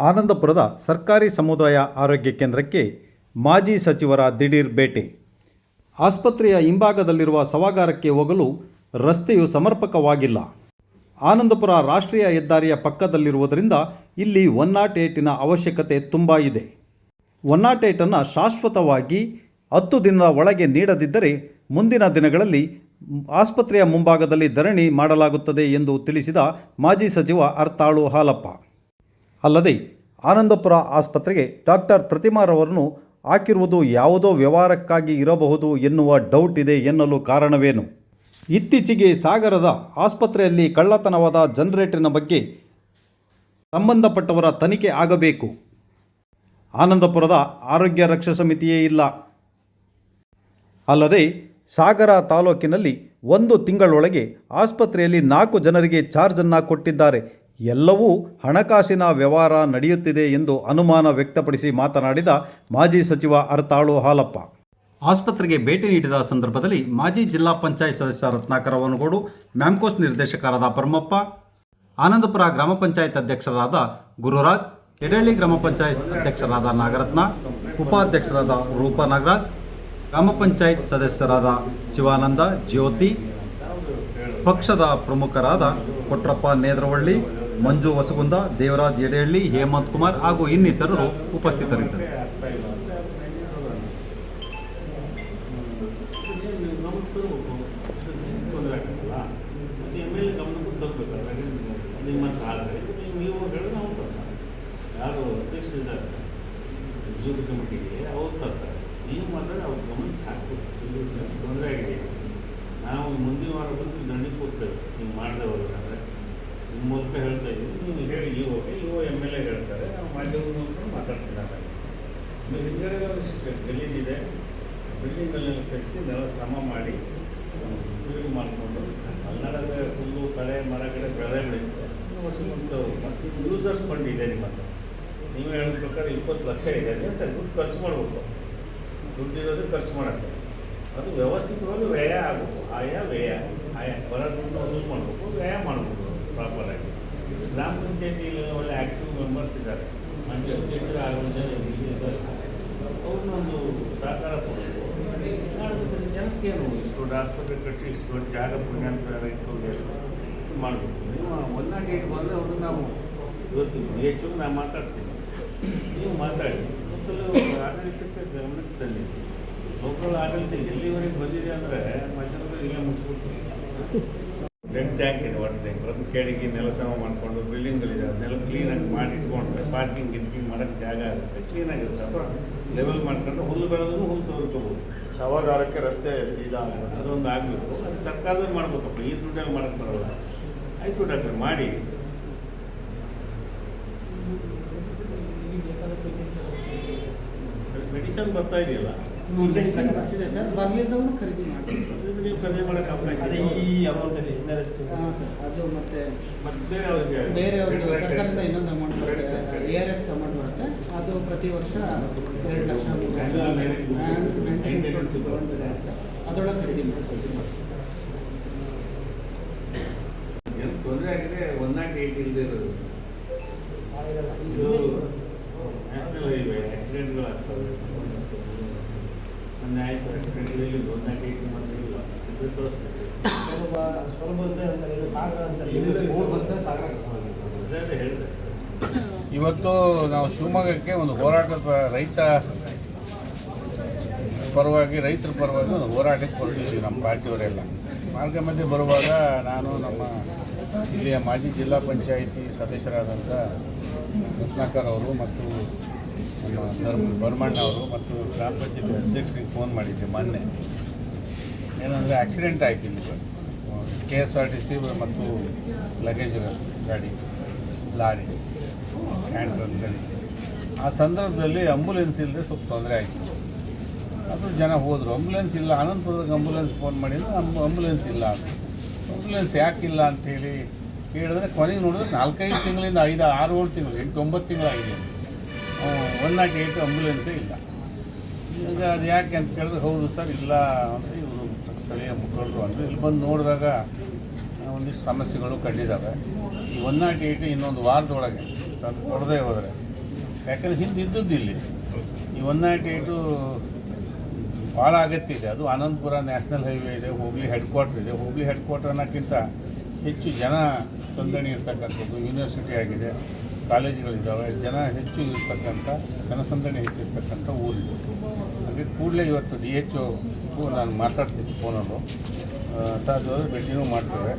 ಆನಂದಪುರದ ಸರ್ಕಾರಿ ಸಮುದಾಯ ಆರೋಗ್ಯ ಕೇಂದ್ರಕ್ಕೆ ಮಾಜಿ ಸಚಿವರ ದಿಢೀರ್ ಭೇಟಿ. ಆಸ್ಪತ್ರೆಯ ಹಿಂಭಾಗದಲ್ಲಿರುವ ಸವಾಗಾರಕ್ಕೆ ಹೋಗಲು ರಸ್ತೆಯು ಸಮರ್ಪಕವಾಗಿಲ್ಲ. ಆನಂದಪುರ ರಾಷ್ಟ್ರೀಯ ಹೆದ್ದಾರಿಯ ಪಕ್ಕದಲ್ಲಿರುವುದರಿಂದ ಇಲ್ಲಿ ಒನ್ ನಾಟ್ ಏಟಿನ ಅವಶ್ಯಕತೆ ತುಂಬ ಇದೆ. ಒನ್ ನಾಟ್ ಏಟನ್ನು ಶಾಶ್ವತವಾಗಿ ಹತ್ತು ದಿನದ ಒಳಗೆ ನೀಡದಿದ್ದರೆ ಮುಂದಿನ ದಿನಗಳಲ್ಲಿ ಆಸ್ಪತ್ರೆಯ ಮುಂಭಾಗದಲ್ಲಿ ಧರಣಿ ಮಾಡಲಾಗುತ್ತದೆ ಎಂದು ತಿಳಿಸಿದ ಮಾಜಿ ಸಚಿವ ಅರ್ತಾಳು ಹಾಲಪ್ಪ. ಅಲ್ಲದೆ ಆನಂದಪುರ ಆಸ್ಪತ್ರೆಗೆ ಡಾಕ್ಟರ್ ಪ್ರತಿಮಾರವರನ್ನು ಹಾಕಿರುವುದು ಯಾವುದೋ ವ್ಯವಹಾರಕ್ಕಾಗಿ ಇರಬಹುದು ಎನ್ನುವ ಡೌಟ್ ಇದೆ ಎನ್ನಲು ಕಾರಣವೇನು? ಇತ್ತೀಚೆಗೆ ಸಾಗರದ ಆಸ್ಪತ್ರೆಯಲ್ಲಿ ಕಳ್ಳತನವಾದ ಜನರೇಟರ್ನ ಬಗ್ಗೆ ಸಂಬಂಧಪಟ್ಟವರ ತನಿಖೆ ಆಗಬೇಕು. ಆನಂದಪುರದ ಆರೋಗ್ಯ ರಕ್ಷಾ ಸಮಿತಿಯೇ ಇಲ್ಲ. ಅಲ್ಲದೆ ಸಾಗರ ತಾಲೂಕಿನಲ್ಲಿ ಒಂದು ತಿಂಗಳೊಳಗೆ ಆಸ್ಪತ್ರೆಯಲ್ಲಿ ನಾಲ್ಕು ಜನರಿಗೆ ಚಾರ್ಜನ್ನು ಕೊಟ್ಟಿದ್ದಾರೆ. ಎಲ್ಲವೂ ಹಣಕಾಸಿನ ವ್ಯವಹಾರ ನಡೆಯುತ್ತಿದೆ ಎಂದು ಅನುಮಾನ ವ್ಯಕ್ತಪಡಿಸಿ ಮಾತನಾಡಿದ ಮಾಜಿ ಸಚಿವ ಅರ್ತಾಳು ಹಾಲಪ್ಪ. ಆಸ್ಪತ್ರೆಗೆ ಭೇಟಿ ನೀಡಿದ ಸಂದರ್ಭದಲ್ಲಿ ಮಾಜಿ ಜಿಲ್ಲಾ ಪಂಚಾಯತ್ ಸದಸ್ಯ ರತ್ನಾಕರ ವನಗೋಡು, ಮ್ಯಾಮ್ಕೋಸ್ ನಿರ್ದೇಶಕರಾದ ಪರಮಪ್ಪ, ಆನಂದಪುರ ಗ್ರಾಮ ಪಂಚಾಯತ್ ಅಧ್ಯಕ್ಷರಾದ ಗುರುರಾಜ್ ಎಡಳ್ಳಿ ಗ್ರಾಮ ಪಂಚಾಯತ್ ಅಧ್ಯಕ್ಷರಾದ ನಾಗರತ್ನ, ಉಪಾಧ್ಯಕ್ಷರಾದ ರೂಪ ನಾಗರಾಜ್, ಗ್ರಾಮ ಪಂಚಾಯತ್ ಸದಸ್ಯರಾದ ಶಿವಾನಂದ, ಜ್ಯೋತಿ, ಪಕ್ಷದ ಪ್ರಮುಖರಾದ ಕೊಟ್ರಪ್ಪ ನೇದ್ರವಳ್ಳಿ ಮಂಜು ಹೊಸಗುಂದ ದೇವರಾಜ್ ಯಡೇಹಳ್ಳಿ ಹೇಮಂತ್ ಕುಮಾರ್ ಹಾಗೂ ಇನ್ನಿತರರು ಉಪಸ್ಥಿತರಿದ್ದರು. ಯಾರು ತರ್ತಾರೆ ನೀವು ಅವ್ರ ಗಮನಕ್ಕೆ ಹಾಕಬೇಕು ತೊಂದರೆ ನಾವು ಮುಂದಿನ ವಾರ ಬಂದು ದಂಡಿ ಕೊಡ್ತೇವೆ ನೀವು ಮಾಡದೆ ಹೋಗ್ಬೇಕಾದ್ರೆ. ನಿಮ್ಮ ಮೂಲಕ ಹೇಳ್ತಾ ಇದ್ದೀನಿ ನೀವು ಹೇಳಿ ಇವಾಗ ಇವ ಎಂ ಎಲ್ ಎ ಹೇಳ್ತಾರೆ ನಾವು ಮಾಧ್ಯಮದ ಮೂಲಕ ಮಾತಾಡ್ತಿದ್ದಾರೆ. ಆಮೇಲೆ ಹಿಂದ್ಗಡೆ ಒಂದಿಷ್ಟು ಗಲೀಜಿದೆ ಬಿಲ್ಡಿಂಗಲ್ಲೆಲ್ಲ ಕಚ್ಚಿ ನೆಲ ಸಮ ಮಾಡಿ ಕ್ಲೀನ್ ಮಾಡಿಕೊಂಡು ಕನ್ನಡದ ಹುಲ್ಲು, ಕಳೆ, ಮರ, ಗಿಡ ಬೆಳೆದೇ ಬೆಳೀತದೆ ವರ್ಷ ವರ್ಷ ಮತ್ತು ಯೂಸರ್ಸ್ ಫಂಡ್ ಇದೆ ನಿಮ್ಮ ಹತ್ರ. ನೀವು ಹೇಳಿದ ಪ್ರಕಾರ ಇಪ್ಪತ್ತು ಲಕ್ಷ ಇದೆ ಅಂತ ದುಡ್ಡು ಖರ್ಚು ಮಾಡಬೇಕು. ದುಡ್ಡು ಇರೋದು ಖರ್ಚು ಮಾಡೋಕ್ಕೆ. ಅದು ವ್ಯವಸ್ಥಿತವಾಗಿ ವ್ಯಯ ಆಗಬೇಕು. ಆಯಾ ವ್ಯಯ. ಆಯಾ ಬರೋ ದುಡ್ಡು ವಸೂಲು ಮಾಡಬೇಕು. ವ್ಯಯ ಮಾಡಬೇಕು ಪ್ರಾಪರಾಗಿ ಗ್ರಾಮ ಪಂಚಾಯತಿಯಲ್ಲಿ ಒಳ್ಳೆ ಆ್ಯಕ್ಟಿವ್ ಮೆಂಬರ್ಸ್ ಇದ್ದಾರೆ. ಮಂಜು ಅಧ್ಯಕ್ಷರು ಆರು ಜನ ಇದ್ದಾರೆ. ಅವ್ರನ್ನೊಂದು ಸಹಕಾರ ಕೊಡಬೇಕು. ನಾಳೆ ಜನಕ್ಕೆ ಏನು ಇಷ್ಟು ದೊಡ್ಡ ಆಸ್ಪತ್ರೆ ಕಟ್ಟಿ ಇಷ್ಟು ದೊಡ್ಡ ಜಾಗ ಪುಣ್ಯಾಂತರ ಇಟ್ಟು ಮಾಡಬೇಕು. ನೀವು ಒನ್ ನಾಟ್ ಏಟ್ ಬಂದರೆ ಅವ್ರನ್ನ ನಾವು ಇವತ್ತು ಹೆಚ್ಚು ನಾನು ಮಾತಾಡ್ತೀನಿ ನೀವು ಮಾತಾಡಿ. ಮೊದಲು ಆಡಳಿತಕ್ಕೆ ಗಮನಕ್ಕೆ ತಂದಿ ಲೋಕಲ್ ಆಡಳಿತ ಎಲ್ಲಿವರೆಗೆ ಬಂದಿದೆ ಅಂದರೆ ಮಧ್ಯಾಹ್ನದಲ್ಲಿ ಇಲ್ಲೇ ಮುಗಿಸ್ಬಿಟ್ಟು ಡೆಡ್ ಟ್ಯಾಂಕ್ ಇದೆ ವಾಟರ್ ಟ್ಯಾಂಕ್ ಅದನ್ನ ಕೆಳಗೆ ನೆಲ ಸಮ ಮಾಡಿಕೊಂಡು ಬಿಲ್ಡಿಂಗ್ಗಳಿದೆ ಅದನ್ನೆಲ್ಲ ಕ್ಲೀನಾಗಿ ಮಾಡಿ ಇಟ್ಕೊಂಡ್ರೆ ಪಾರ್ಕಿಂಗ್ ಗಿರ್ಕಿಂಗ್ ಮಾಡೋಕ್ಕೆ ಜಾಗ ಆಗುತ್ತೆ. ಕ್ಲೀನಾಗಿರುತ್ತೆ ಅಥವಾ ಲೆವೆಲ್ ಮಾಡ್ಕೊಂಡು ಹುಲ್ಲು ಬೆಳೆದ್ರು ಹುಲ್ಲು ಸೋರ್ಕೋಬೋದು ಶವಾಗಾರಕ್ಕೆ ರಸ್ತೆ ಸೀದಾ ಅದೊಂದು ಆಗಬೇಕು. ಅದು ಸರ್ಕಾರದಲ್ಲಿ ಮಾಡ್ಬೇಕಪ್ಪ. ಈ ದುಡ್ಡಲ್ಲಿ ಮಾಡಕ್ಕೆ ಬರೋಲ್ಲ. ಆಯಿತು ಡಾಕ್ಟರ್ ಮಾಡಿ. ಮೆಡಿಸನ್ ಬರ್ತಾ ಇದೆಯಲ್ಲ. ಬರ್ತಿದೆ ಸರ್ ಖರೀದಿ ಮಾಡಿ. ನೀವು ಖರೀದಿ ಮಾಡೋಕ್ಕೆ ಅವಕಾಶ ಅದೇ. ಈ ಅಮೌಂಟಲ್ಲಿ ಹಾಂ ಸರ್ ಅದು ಮತ್ತೆ ಮತ್ತೆ ಬೇರೆ ಅವರಿಗೆ ಬೇರೆ ಒಂದು ಸರ್ಕಾರದಿಂದ ಇನ್ನೊಂದು ಅಮೌಂಟ್ ಬರುತ್ತೆ. ಎ ಆರ್ ಎಸ್ ಅಮೌಂಟ್ ಬರುತ್ತೆ. ಅದು ಪ್ರತಿ ವರ್ಷ ಎರಡು ಲಕ್ಷ. ಅದರೊಳಗೆ ಖರೀದಿ ಮಾಡ್ಕೊಳ್ತೀವಿ. ಜನ ತೊಂದರೆ ಆಗಿದೆ? ಒನ್ ನಾಟ್ ಏಯ್ಟ್ ಇಲ್ಲದೆ ಇರೋದು. ಇದು ನ್ಯಾಷನಲ್ ಹೈವೇ ಇವತ್ತು ನಾವು ಶಿವಮೊಗ್ಗಕ್ಕೆ ಒಂದು ಹೋರಾಟದ ರೈತ ಪರವಾಗಿ, ರೈತರ ಪರವಾಗಿ ಒಂದು ಹೋರಾಟಕ್ಕೆ ಹೊರಟಿದ್ವಿ ನಮ್ಮ ಪಾರ್ಟಿಯವರೆಲ್ಲ. ಮಾರ್ಗ ಮಧ್ಯೆ ಬರುವಾಗ ನಾನು ನಮ್ಮ ಇಲ್ಲಿಯ ಮಾಜಿ ಜಿಲ್ಲಾ ಪಂಚಾಯಿತಿ ಸದಸ್ಯರಾದಂಥ ರತ್ನಾಕರ್ ಅವರು ಮತ್ತು ಭರಮಣ್ಣ ಅವರು ಮತ್ತು ಗ್ರಾಮ ಪಂಚಾಯತಿ ಅಧ್ಯಕ್ಷರಿಗೆ ಫೋನ್ ಮಾಡಿದ್ದೆ ಮೊನ್ನೆ. ಏನಂದರೆ ಆಕ್ಸಿಡೆಂಟ್ ಆಯಿತು ಇಲ್ಲಿ. K S R T C ಮತ್ತು ಲಗೇಜ್ ಗಾಡಿ, ಲಾರಿ ಕ್ಯಾಂಟರ್ ಗಾಡಿ. ಆ ಸಂದರ್ಭದಲ್ಲಿ ಆಂಬುಲೆನ್ಸ್ ಇಲ್ಲದೆ ಸ್ವಲ್ಪ ತೊಂದರೆ ಆಯಿತು. ಅದು ಜನ ಹೋದರು. ಆಂಬುಲೆನ್ಸ್ ಇಲ್ಲ. ಅನಂತಪುರದಾಗ ಆಂಬುಲೆನ್ಸ್ ಫೋನ್ ಮಾಡಿದ್ರು ನಮ್ಮ ಆಂಬುಲೆನ್ಸ್ ಇಲ್ಲ. ಆಂಬುಲೆನ್ಸ್ ಯಾಕಿಲ್ಲ ಅಂತೇಳಿ ಕೇಳಿದ್ರೆ ಕೊನೆಗೆ ನೋಡಿದ್ರೆ ನಾಲ್ಕೈದು ತಿಂಗಳಿಂದ ಐದು, ಆರು, ಏಳು ತಿಂಗಳು, ಎಂಟು, ಒಂಬತ್ತು ತಿಂಗಳಾಗಿದೆ. ಒನ್ ನಾಟ್ ಏಯ್ಟ್ ಆಂಬುಲೆನ್ಸೇ ಇಲ್ಲ. ಈಗ ಅದು ಯಾಕೆ ಅಂತ ಕೇಳಿದ್ರೆ, ಹೌದು ಸರ್, ಇಲ್ಲ ಅಂತ ಇವರು ಸ್ಥಳೀಯ ಮುಖಂಡರು ಅಂದರೆ ಇಲ್ಲಿ ಬಂದು ನೋಡಿದಾಗ ಒಂದಿಷ್ಟು ಸಮಸ್ಯೆಗಳು ಕಂಡಿದ್ದಾವೆ. ಈ ಒನ್ ನಾಟ್ ಏಯ್ಟ್ ಇನ್ನೊಂದು ವಾರದೊಳಗೆ ತಂದು ಕೊಡದೇ ಹೋದರೆ. ಯಾಕಂದರೆ ಹಿಂದೆ ಇದ್ದದ್ದು ಇಲ್ಲಿ. ಈ ಒನ್ ನಾಟ್ ಏಯ್ಟು ಭಾಳ ಅಗತ್ಯ ಇದೆ ಅದು ಆನಂದಪುರ ನ್ಯಾಷನಲ್ ಹೈವೇ ಇದೆ ಹುಬ್ಳಿ ಹೆಡ್ ಕ್ವಾರ್ಟರ್ ಇದೆ. ಹುಬ್ಳಿ ಹೆಡ್ ಕ್ವಾರ್ಟರ್ ಅನ್ನೋಕ್ಕಿಂತ ಹೆಚ್ಚು ಜನ ಸಂದಣಿ ಇರ್ತಕ್ಕಂಥದ್ದು, ಯೂನಿವರ್ಸಿಟಿ ಆಗಿದೆ. ಕಾಲೇಜುಗಳಿದ್ದಾವೆ, ಜನ ಹೆಚ್ಚು ಇರ್ತಕ್ಕಂಥ, ಜನಸಂದಣಿ ಹೆಚ್ಚಿರ್ತಕ್ಕಂಥ ಊರಿದೆ. ಹಾಗೆ ಕೂಡಲೇ ಇವತ್ತು ಡಿ ಎಚ್ ಒ ನಾನು ಮಾತಾಡ್ತೀನಿ ಫೋನಲ್ಲೂ. ಸಹಜವಾದ ಭೇಟಿನೂ ಮಾಡ್ತೇವೆ.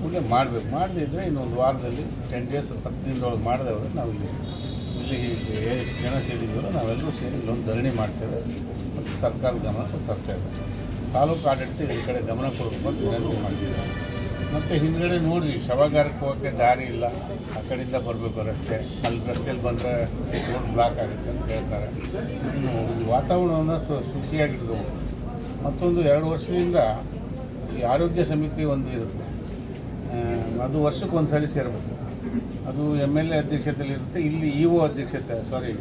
ಕೂಡಲೇ ಮಾಡಬೇಕು. ಮಾಡದಿದ್ದರೆ ಇನ್ನೊಂದು ವಾರದಲ್ಲಿ ಟೆನ್ ಡೇಸ್ ಹತ್ತು ದಿನದೊಳಗೆ ಮಾಡಿದೆ ಹೋದರೆ ನಾವು ಇಲ್ಲಿ ಇಲ್ಲಿ ಎಷ್ಟು ಜನ ಸೇರಿದ್ದೀವೋ ನಾವೆಲ್ಲರೂ ಸೇರಿ ಇಲ್ಲೊಂದು ಧರಣಿ ಮಾಡ್ತೇವೆ. ಮತ್ತು ಸರ್ಕಾರದ ಗಮನಕ್ಕೆ ತರ್ತೇವೆ. ತಾಲೂಕು ಆಡಳಿತ ಈ ಕಡೆ ಗಮನ ಕೊಡಬೇಕು ಅಂತ ವಿನಂತಿ ಮತ್ತು ಹಿಂದ್ಗಡೆ ನೋಡ್ರಿ, ಶವಾಗಾರಕ್ಕೆ ಹೋಗೋಕ್ಕೆ ದಾರಿ ಇಲ್ಲ. ಆ ಕಡೆಯಿಂದ ಬರಬೇಕು ರಸ್ತೆ. ಅಲ್ಲಿ ರಸ್ತೆಯಲ್ಲಿ ಬಂದರೆ ರೋಡ್ ಬ್ಲಾಕ್ ಆಗುತ್ತೆ ಅಂತ ಹೇಳ್ತಾರೆ. ವಾತಾವರಣವನ್ನು ಶು- ಶುಚಿಯಾಗಿಡಬೇಕು ಮತ್ತೊಂದು ಎರಡು ವರ್ಷದಿಂದ ಈ ಆರೋಗ್ಯ ಸಮಿತಿ ಒಂದು ಇರುತ್ತೆ. ಅದು ವರ್ಷಕ್ಕೆ ಒಂದು ಸಲ ಸೇರಬೇಕು. ಅದು ಎಂ ಎಲ್ ಎ ಅಧ್ಯಕ್ಷತೆಯಲ್ಲಿ ಇರುತ್ತೆ ಇಲ್ಲಿ ಇ ಒ ಅಧ್ಯಕ್ಷತೆ ಸಾರಿ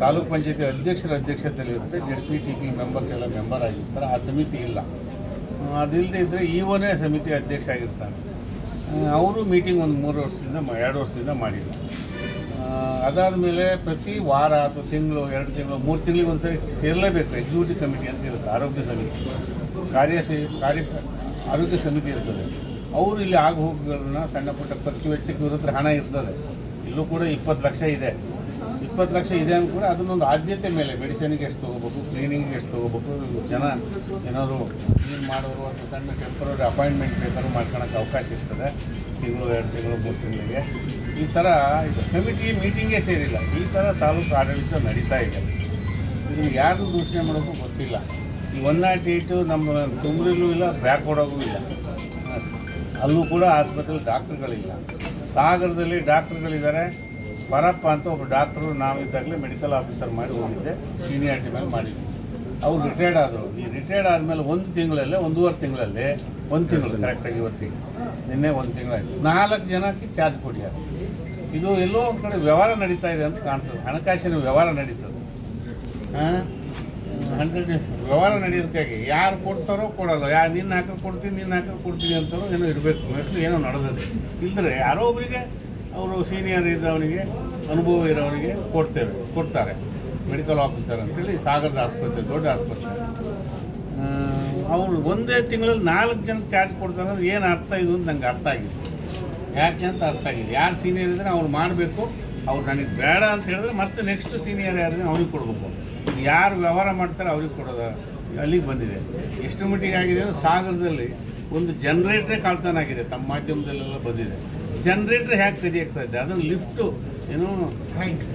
ತಾಲೂಕ್ ಪಂಚಾಯತಿ ಅಧ್ಯಕ್ಷರ ಅಧ್ಯಕ್ಷತೆಯಲ್ಲಿ ಇರುತ್ತೆ Z P T P members ಎಲ್ಲ ಮೆಂಬರ್ ಆಗಿರ್ತಾರೆ. ಆ ಸಮಿತಿ ಇಲ್ಲ. ಅದಿಲ್ಲದೆ ಇದ್ದರೆ ಒನೇ ಸಮಿತಿ ಅಧ್ಯಕ್ಷ ಆಗಿರ್ತಾನೆ ಅವರು ಮೀಟಿಂಗ್ ಒಂದು ಮೂರು ವರ್ಷದಿಂದ ಎರಡು ವರ್ಷದಿಂದ ಮಾಡಿಲ್ಲ. ಅದಾದ ಮೇಲೆ ಪ್ರತಿ ವಾರ ಅಥವಾ ತಿಂಗಳು, ಎರಡು ತಿಂಗಳು, ಮೂರು ತಿಂಗಳಿಗೆ ಒಂದು ಸರಿ ಸೇರಲೇಬೇಕು ಎಕ್ಸಿಕ್ಯೂಟಿವ್ ಕಮಿಟಿ ಅಂತ ಇರುತ್ತೆ, ಆರೋಗ್ಯ ಸಮಿತಿ. ಕಾರ್ಯ ಕಾರ್ಯ, ಆರೋಗ್ಯ ಸಮಿತಿ ಇರ್ತದೆ. ಅವರು ಇಲ್ಲಿ ಆಗ ಹೋಗುಗಳನ್ನ ಸಣ್ಣ ಪುಟ್ಟ ಖರ್ಚು ವೆಚ್ಚಕ್ಕೆ ಇವ್ರ ಹಣ ಇರ್ತದೆ. ಇಲ್ಲೂ ಕೂಡ ಇಪ್ಪತ್ತು ಲಕ್ಷ ಇದೆ. ಇಪ್ಪತ್ತು ಲಕ್ಷ ಇದೆ ಅಂತ ಕೂಡ ಅದನ್ನೊಂದು ಆದ್ಯತೆ ಮೇಲೆ ಮೆಡಿಸಿನ್ಗೆ ಎಷ್ಟು ತೊಗೋಬೇಕು, ಕ್ಲೀನಿಂಗ್ಗೆ ಎಷ್ಟು ತೊಗೋಬೇಕು, ಜನ ಏನಾದ್ರು ಕ್ಲೀನ್ ಮಾಡೋರು ಅಥವಾ ಸಣ್ಣ ಟೆಂಪರರಿ ಅಪಾಯಿಂಟ್ಮೆಂಟ್ ಬೇಕಾದ್ರೂ ಮಾಡ್ಕೊಳಕ್ಕೆ ಅವಕಾಶ ಇರ್ತದೆ. ತಿಂಗಳು, ಎರಡು ತಿಂಗಳು, ಮೂರು ತಿಂಗಳಿಗೆ. ಈ ಥರ ಇದು ಕಮಿಟಿ ಮೀಟಿಂಗೇ ಸೇರಿಲ್ಲ. ಈ ಥರ ತಾಲೂಕು ಆಡಳಿತ ನಡೀತಾ ಇದೆ. ಇದನ್ನು ಯಾರು ದೂಷಣೆ ಮಾಡೋಕ್ಕೂ ಗೊತ್ತಿಲ್ಲ. ಈ ಒನ್ ನಾಟ್ ಏಯ್ಟು ನಮ್ಮ ತುಮರಿಲೂ ಇಲ್ಲ, ಬ್ಯಾಕ್ವರ್ಡಾಗೂ ಇಲ್ಲ. ಅಲ್ಲೂ ಕೂಡ ಆಸ್ಪತ್ರೆಯಲ್ಲಿ ಡಾಕ್ಟ್ರುಗಳಿಲ್ಲ. ಸಾಗರದಲ್ಲಿ ಡಾಕ್ಟ್ರುಗಳಿದ್ದಾರೆ. ಪರಪ್ಪ ಅಂತ ಒಬ್ಬ ಡಾಕ್ಟ್ರು ನಾವಿದ್ದಾಗಲೇ ಮೆಡಿಕಲ್ ಆಫೀಸರ್ ಮಾಡಿ ಹೋಗಿದ್ದೆ, ಸೀನಿಯಾರಿಟಿ ಮೇಲೆ ಮಾಡಿದ್ವಿ. ಅವ್ರು ರಿಟೈರ್ಡ್ ಆದರು. ಈ ರಿಟೈರ್ಡ್ ಆದಮೇಲೆ ಒಂದು ತಿಂಗಳಲ್ಲೇ, ಒಂದೂವರೆ ತಿಂಗಳಲ್ಲಿ, ಒಂದು ತಿಂಗಳು ಕರೆಕ್ಟಾಗಿ ಇವತ್ತಿಗೆ. ನಿನ್ನೆ ಒಂದು ತಿಂಗಳಾಯಿತು ನಾಲ್ಕು ಜನಕ್ಕೆ ಚಾರ್ಜ್ ಕೊಟ್ಟಿದ್ದಾರೆ. ಇದು ಎಲ್ಲೋ ಒಂದು ಕಡೆ ವ್ಯವಹಾರ ನಡೀತಾ ಇದೆ ಅಂತ ಕಾಣ್ತದೆ. ಹಣಕಾಸಿನ ವ್ಯವಹಾರ ನಡೀತದೆ. ಹಂಡ್ರೆಡ್ ವ್ಯವಹಾರ ನಡೆಯೋದಕ್ಕಾಗಿ ಯಾರು ಕೊಡ್ತಾರೋ ಕೊಡಲ್ಲ. ಯಾರು ನಿನ್ನ ಹಾಕಿ ಕೊಡ್ತೀನಿ, ನಿನ್ನ ಹಾಕಿ ಕೊಡ್ತೀನಿ ಅಂತಲೂ ಏನೋ ಇರಬೇಕು. ಏನೋ ನಡೆದಿದೆ. ಇಲ್ಲದ್ರೆ ಯಾರೋ ಒಬ್ಬರಿಗೆ ಅವರು ಸೀನಿಯರ್ ಇದ್ದವನಿಗೆ ಅನುಭವ ಇರೋವನಿಗೆ ಕೊಡ್ತೇವೆ, ಕೊಡ್ತಾರೆ. ಮೆಡಿಕಲ್ ಆಫೀಸರ್ ಅಂತೇಳಿ ಸಾಗರದ ಆಸ್ಪತ್ರೆ, ದೊಡ್ಡ ಆಸ್ಪತ್ರೆ. ಅವರು ಒಂದೇ ತಿಂಗಳಲ್ಲಿ ನಾಲ್ಕು ಜನ ಚಾರ್ಜ್ ಕೊಡ್ತಾರೆ ಅಂದ್ರೆ ಏನು ಅರ್ಥ ಇದು ಅಂತ ನಂಗೆ ಅರ್ಥ ಆಗಿದೆ ಯಾಕೆ ಅಂತ ಅರ್ಥ ಆಗಿದೆ ಯಾರು ಸೀನಿಯರ್ ಇದ್ದರೆ ಅವ್ರು ಮಾಡಬೇಕು, ಅವ್ರು ನನಗೆ ಬೇಡ ಅಂತ ಹೇಳಿದ್ರೆ ಮತ್ತೆ ನೆಕ್ಸ್ಟ್ ಸೀನಿಯರ್ ಯಾರಿದ್ರೆ ಅವ್ರಿಗೆ ಕೊಡಬೇಕು. ಯಾರು ವ್ಯವಹಾರ ಮಾಡ್ತಾರೆ ಅವ್ರಿಗೆ ಕೊಡೋದು ಅಲ್ಲಿಗೆ ಬಂದಿದೆ. ಎಷ್ಟು ಮಟ್ಟಿಗೆ ಆಗಿದೆ ಸಾಗರದಲ್ಲಿ ಒಂದು ಜನ್ರೇಟ್ರೇ ಕಳ್ತನ ಆಗಿದೆ. ತಮ್ಮ ಮಾಧ್ಯಮದಲ್ಲೆಲ್ಲ ಬಂದಿದೆ. ಜನ್ರೇಟ್ರ್ ಹ್ಯಾಕ್ ತೆಗಿಯಕ್ಕೆ ಸಾಧ್ಯ ಅದನ್ನು ಲಿಫ್ಟು ಏನು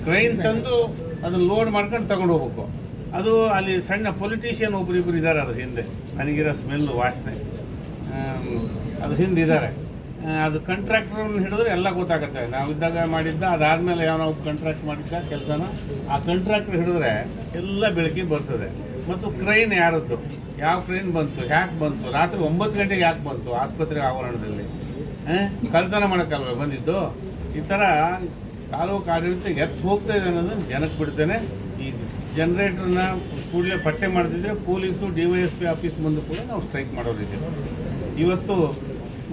ಕ್ರೈನ್ ತಂದು ಅದನ್ನು ಲೋಡ್ ಮಾಡ್ಕೊಂಡು ತಗೊಂಡು ಹೋಗ್ಬೇಕು. ಅದು ಅಲ್ಲಿ ಸಣ್ಣ ಪೊಲಿಟಿಷಿಯನ್ ಒಬ್ಬರಿಬ್ಬರು ಇದ್ದಾರೆ ಅದ್ರ ಹಿಂದೆ. ನನಗಿರೋ ಸ್ಮೆಲ್ ವಾಸನೆ. ಅದ್ರ ಅದು ಹಿಂದೆ ಇದ್ದಾರೆ ಅದು ಕಂಟ್ರಾಕ್ಟ್ರನ್ನ ಹಿಡಿದ್ರೆ ಎಲ್ಲ ಗೊತ್ತಾಗುತ್ತೆ. ನಾವಿದ್ದಾಗ ಮಾಡಿದ್ದ ಅದಾದಮೇಲೆ ಯಾವ ಕಂಟ್ರಾಕ್ಟ್ ಮಾಡಿದ್ದ ಕೆಲಸನ ಆ ಕಂಟ್ರಾಕ್ಟ್ರ್ ಹಿಡಿದ್ರೆ ಎಲ್ಲ ಬೆಳಕಿಗೆ ಬರ್ತದೆ. ಮತ್ತು ಕ್ರೈನ್ ಯಾರದ್ದು? ಯಾವ ಕ್ರೈನ್ ಬಂತು? ಯಾಕೆ ಬಂತು? ರಾತ್ರಿ ಒಂಬತ್ತು ಗಂಟೆಗೆ ಯಾಕೆ ಬಂತು? ಆಸ್ಪತ್ರೆ ಆವರಣದಲ್ಲಿ? ಕಳ್ತನ ಮಾಡೋಕ್ಕಲ್ವ ಬಂದಿದ್ದು? ಈ ಥರ ತಾಲೂಕು ಆಡಳಿತ ಎತ್ತು ಹೋಗ್ತಾ ಇದೆ ಅನ್ನೋದನ್ನು ಜನಕ್ಕೆ ಬಿಡ್ತೇನೆ. ಈ ಜನ್ರೇಟ್ರನ್ನ ಕೂಡಲೇ ಪತ್ತೆ ಮಾಡ್ತಿದ್ರೆ police, D Y S P office ಮುಂದೆ ಕೂಡ ನಾವು ಸ್ಟ್ರೈಕ್ ಮಾಡೋರಿದ್ದೀವಿ ಇವತ್ತು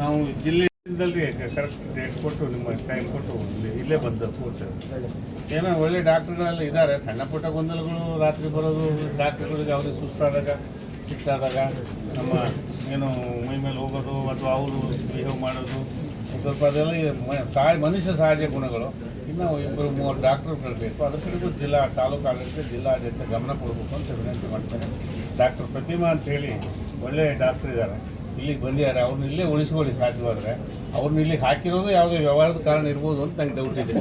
ನಾವು ಜಿಲ್ಲೆಯಿಂದಲೇ ಕರೆಕ್ಟ್ ಡೇಟ್ ಕೊಟ್ಟು ನಿಮ್ಮ ಟೈಮ್ ಕೊಟ್ಟು ಇಲ್ಲೇ ಬಂದು ಕೂರ್ತೇವೆ ಏನೋ ಒಳ್ಳೆ ಡಾಕ್ಟ್ರುಗಳೆಲ್ಲ ಇದ್ದಾರೆ. ಸಣ್ಣ ಪುಟ್ಟ ಗೊಂದಲಗಳು ರಾತ್ರಿ ಬರೋದು, ಡಾಕ್ಟ್ರುಗಳಿಗೆ ಅವ್ರಿಗೆ ಸುಸ್ತಾದಾಗ ಸಿಕ್ತಾದಾಗ ನಮ್ಮ ಏನು ಮೈ ಮೇಲೆ ಹೋಗೋದು ಅಥವಾ ಅವರು ಬಿಹೇವ್ ಮಾಡೋದು, ಸ್ವಲ್ಪ ಅದೆಲ್ಲ ಸಹಾಯ ಮನುಷ್ಯ ಸಹಜ ಗುಣಗಳು. ಇನ್ನು ಇಬ್ಬರು ಮೂವರು ಡಾಕ್ಟರ್ಗಳು ಬೇಕು. ಅದ್ರ ಜಿಲ್ಲಾ, ತಾಲೂಕು ಆಡಳಿತ ಜಿಲ್ಲಾಡಳಿತ ಗಮನ ಕೊಡಬೇಕು ಅಂತ ವಿನಂತಿ ಮಾಡ್ತೇನೆ. ಡಾಕ್ಟರ್ ಪ್ರತಿಮಾ ಅಂತೇಳಿ ಒಳ್ಳೆಯ ಡಾಕ್ಟರ್ ಇದ್ದಾರೆ. ಇಲ್ಲಿಗೆ ಬಂದಿದ್ದಾರೆ. ಅವ್ರನ್ನ ಇಲ್ಲೇ ಉಳಿಸ್ಕೊಳ್ಳಿ ಸಾಧ್ಯವಾದರೆ. ಅವ್ರನ್ನ ಇಲ್ಲಿಗೆ ಹಾಕಿರೋದು ಯಾವುದೇ ವ್ಯವಹಾರದ ಕಾರಣ ಇರ್ಬೋದು ಅಂತ ನಂಗೆ ಡೌಟ್ ಇದೆ.